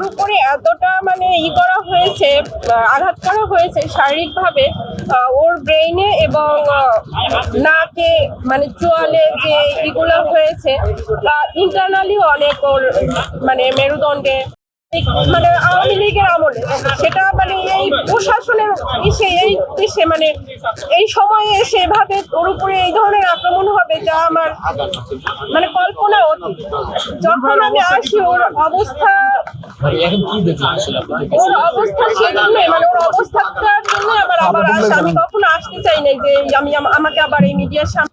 ওর উপরে এতটা মানে ই করা হয়েছে আঘাত করা হয়েছে শারীরিকভাবে ওর ব্রেইনে এবং নাকে মানে চোয়ালে যে ইগুলো হয়েছে ইন্টারনালিও অনেক ওর মানে মেরুদণ্ডে মানে আওয়ামী লীগের আমলে, সেটা মানে এই প্রশাসনের ইসে এই ইসে মানে এই সময়ে এসে এভাবে ওর উপরে এই ধরনের আক্রমণ হবে যা আমার মানে কল্পনা অতীত। যখন আমি আসি, ওর অবস্থা এখন কি দেখলেন আসলে আপনি ওর অবস্থা সেজন্যই মানে ওর অবস্থাটার জন্য আমার আবার আসা। আমি কখনো আসতে চাই নাই যে আমি আমাকে আবার এই মিডিয়ার সামনে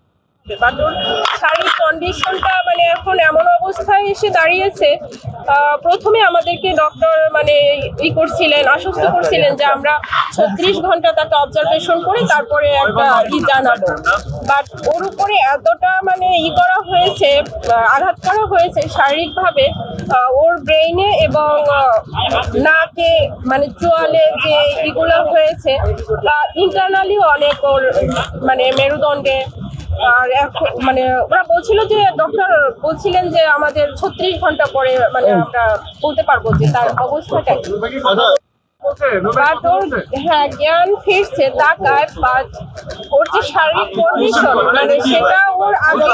ওর শারীরিক কন্ডিশনটা মানে এখন এমন অবস্থায় এসে দাঁড়িয়েছে প্রথমে আমাদেরকে ডক্টর মানে ই করছিলেন, আশ্বস্ত করছিলেন যে আমরা ছত্রিশ ঘণ্টা তাকে অবজারভেশন করে তারপরে একটা ই জানাব। বাট ওর উপরে এতটা মানে ই করা হয়েছে আঘাত করা হয়েছে শারীরিকভাবে ওর ব্রেইনে এবং নাকে মানে চোয়ালে যে ইগুলো হয়েছে ইন্টারনালিও অনেক ওর মানে মেরুদণ্ডে আর এখন মানে ওরা বলছিল যে ডক্টর বলছিলেন যে আমাদের ছত্রিশ ঘণ্টা পরে মানে আমরা বলতে পারব যে তার অবস্থাটা কি। বাট ওর হ্যাঁ জ্ঞান ফিরছে তাকায় বাট ওর যে শারীরিক কন্ডিশন মানে সেটা ওর আগে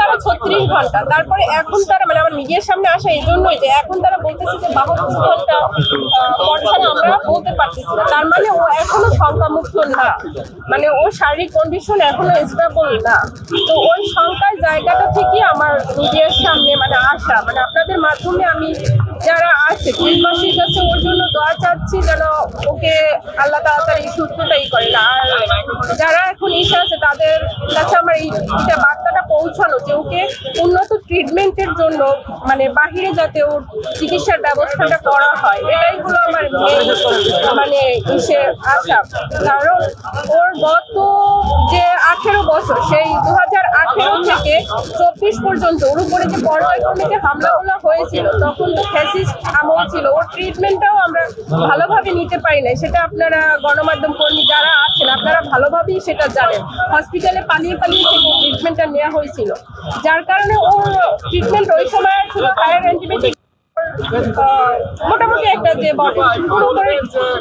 তারা ছত্রিশ ঘণ্টা তারপরে এখন তারা মানে আমার মিডিয়ার সামনে আসা এই জন্যই যে এখন তারা বলতেছে যে বাহাত্তর ঘণ্টা আহ, আমরা বলতে পারতেছি না। তার মানে ও এখনও শঙ্কামুক্ত না। মানে ওর শারীরিক কন্ডিশন এখনও স্টেবল না। তো ওই শঙ্কার জায়গাটা থেকে আমার নিজের সামনে মানে আসা। মানে আপনাদের মাধ্যমে আমি যারা আছে দেশবাসীর কাছে ওর জন্য দোয়া চাচ্ছি যেন ওকে আল্লাহ তাড়াতাড়ি সুস্থতাই করে। না আর যারা এখন এসে আছে, তাদের কাছে আমার এই বার্তাটা পৌঁছানো যে ওকে উন্নত ট্রিটমেন্টের জন্য মানে বাহিরে যাতে ওর চিকিৎসার ব্যবস্থাটা করা হয়, এটাই হলো আমার মানে ইসে আশা। কারণ ওর গত যে আঠেরো বছর, সেই দু হাজার আঠেরো থেকে চব্বিশ পর্যন্ত ওর উপরে যে পর্যায়ক্রমে হামলাগুলো হয়েছিল তখন তো ফ্যাসিস্ট আমল ছিল। ওর ট্রিটমেন্টটাও আমরা ভালোভাবে নিতে পারি না সেটা আপনারা গণমাধ্যম কর্মী যারা আছেন আপনারা ভালোভাবেই সেটা জানেন। হসপিটালে পালিয়ে পালিয়ে থেকে ট্রিটমেন্টটা নেওয়া হয়েছিল। যার কারণে ওর ট্রিটমেন্ট ওই সময় ছিল হায়ার অ্যান্টিবায়োটিক মোটামুটি একটা যে বডি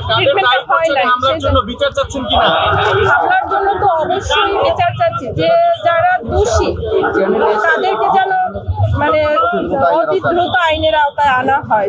ট্রিটমেন্টটা হয় না হামলার জন্য বিচার চাচ্ছেন কিনা? হামলার জন্য তো অবশ্যই বিচার চাচ্ছি যে দোষী তাদেরকে যেন মানে অতি দ্রুত আইনের আওতায় আনা হয়।